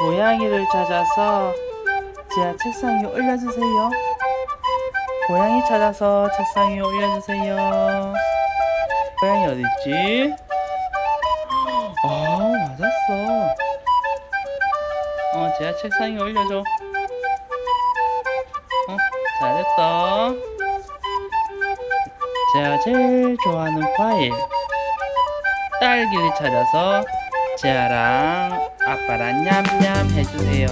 고양이를 찾아서 제 책상 위에 올려주세요. 고양이 찾아서 책상 위에 올려주세요. 고양이 어딨지? 아 맞았어. 어 제가 책상 위에 올려줘. 어 잘했어. 제가 제일 좋아하는 과일 딸기를 찾아서 제아랑 아빠랑 냠냠 해주세요.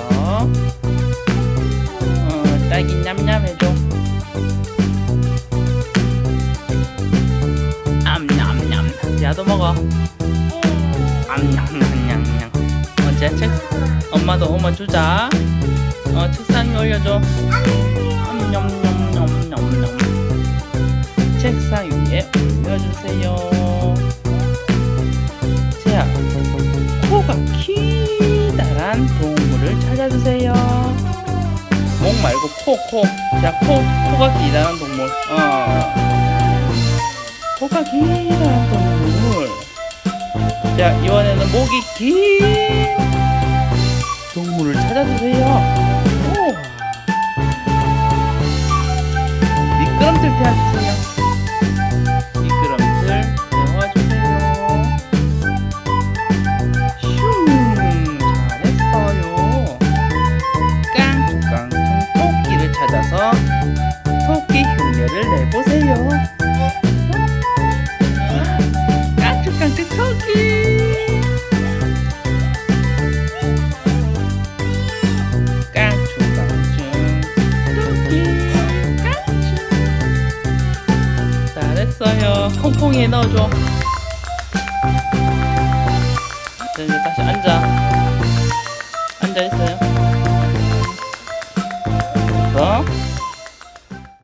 어, 딸기 냠냠 해줘. 암냠냠. 야도 먹어. 암냠냠냠냠. 어, 제아 책 엄마도 엄마 주자. 어, 책상 위에 올려줘. 암냠냠냠냠냠. 책상 위에 올려주세요. 목 말고 코, 코. 자, 코, 코가 기다란 동물. 어. 코가 기다란 동물. 자, 이번에는 목이 긴 동물을 찾아주세요. 우와. 미끄럼틀 태워주세요. 찾아서 토끼 흉내를 내보세요. 깡충깡충 토끼. 콩콩이에 넣어줘. 자, 이제 다시 앉아. 앉아 있어요. 됐어?